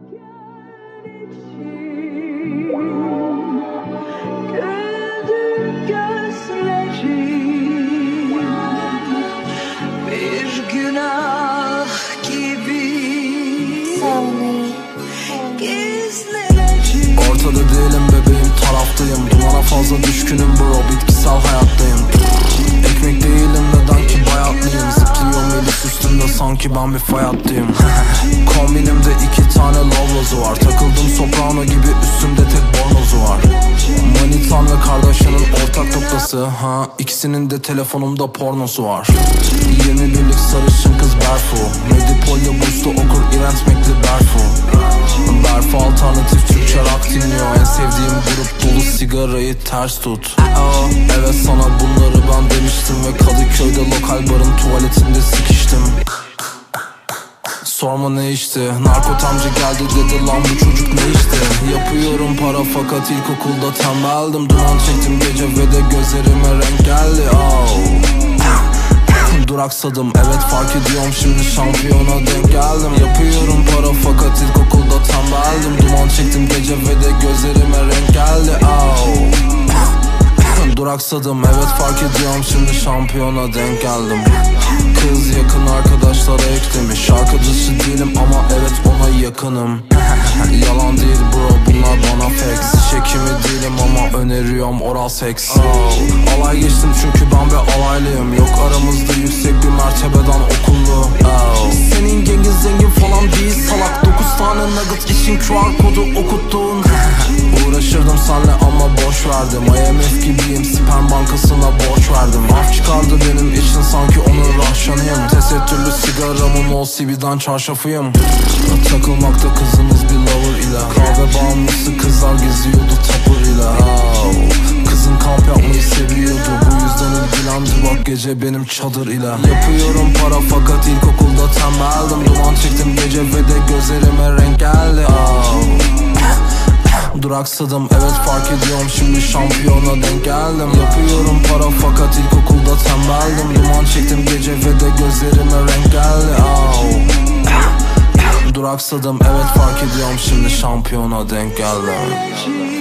Ortada değilim bebeğim taraftayım. Dumana fazla düşkünüm bro bitkisel hayattayım. Ekmek değilim neden ki bayatlıyım. Zıplıyor milis üstümde sanki ben bir fay hattıyım Kombinimde iki tane lavlozu var. Takıldım soprano gibi üstümde tek bornozu var. Manitan ve kardeşinin ortak noktası ha? İkisinin de telefonumda pornosu var. 21'lik sarışın kız Berfu. Medipol'de burslu okur İrent Mekli Berfu. Berfu alternatif Türkçe rock dinliyor. En sevdiğim grup dolu sigarayı ters tut. Evet sana bunları ben demiştim Ve Kadıköy'de lokal barın tuvaletinde sikiştim Sorma ne içti Narkotamcı geldi dedi lan bu çocuk ne içti Yapıyorum para fakat ilkokulda tembeldim. Duman çektim gece ve de gözlerime renk geldi. Oh. Duraksadım evet fark ediyorum şimdi şampiyona denk geldim. Yapıyorum para fakat ilkokulda tembeldim. Duman çektim gece ve de gözlerime renk geldi. Oh. Duraksadım evet fark ediyorum şimdi şampiyona denk geldim. Kız yakın arkadaşlara yakınım Yalan değil bro bunlar bana fake Çekimi değilim ama öneriyorum oral seks. Alay geçtim çünkü ben bir alaylıyım. Yok aramızda yüksek bir mertebeden okullu. Senin gengin zengin falan değil salak. 9 tane nugget için QR kodu okuttun sigaramın o CB'den çarşafıyım Takılmakta kızımız bir lover ile. Kahve bağımlısı kızlar geziyordu tapır ile. Kızın kamp yapmayı seviyordu. Bu yüzden ilgilendi. Bak gece benim çadır ile Yapıyorum para fakat ilkokulda tembeldim. Duman çektim gece ve de gözlerime renk geldi. Duraksadım evet fark ediyorum. Şimdi şampiyona denk geldim. Yapıyorum para fakat ilkokulda tembeldim. Duman çektim gece ve de gözlerime renk geldi. Oh. Duraksadım evet fark ediyorum şimdi şampiyona denk geldim